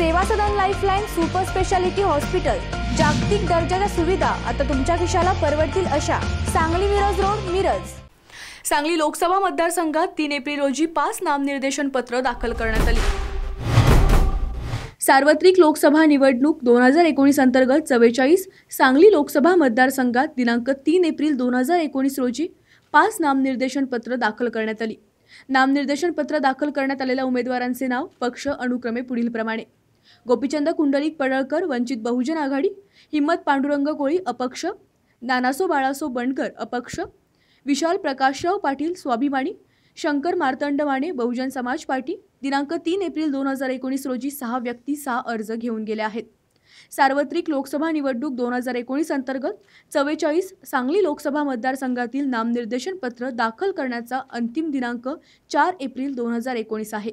Seva Sadan lifeline super speciality hospital जागतिक दर्जाच्या सुविधा आता तुमच्या खिशाला परवडतील अशा. सांगली मिरज रोड मिरज. सांगली लोकसभा मतदारसंघात तीन एप्रिल रोजी पाच नामनिर्देशन पत्र दाखल करण्यात आली. सार्वत्रिक लोकसभा निवडणूक दोन हजार एकोणीस अंतर्गत चव्वेचाळीस सांगली लोकसभा मतदारसंघात दिनांक तीन एप्रिल दोन हजार एकोणीस रोजी पाच नामनिर्देशन पत्र दाखल करण्यात आली. नामनिर्देशन पत्र दाखल करण्यात आलेल्या उमेदवारांचे नाव पक्ष अनुक्रमे पुढीलप्रमाणे. गोपीचंद कुंडलिक पडळकर वंचित बहुजन आघाडी हिम्मत पांडुरंग कोळी अपक्ष नानासो बाळासो बंडकर अपक्ष विशाल प्रकाशराव पाटील स्वाभिमानी शंकर मार्तंड माने बहुजन समाज पार्टी दिनांक तीन एप्रिल दोन हजार एकोणीस रोजी सहा व्यक्ती सहा अर्ज घेऊन गेल्या आहेत. सार्वत्रिक लोकसभा निवडणूक दोन हजार एकोणीस अंतर्गत चव्वेचाळीस सांगली लोकसभा मतदारसंघातील नामनिर्देशन पत्र दाखल करण्याचा अंतिम दिनांक चार एप्रिल दोन हजार एकोणीस आहे.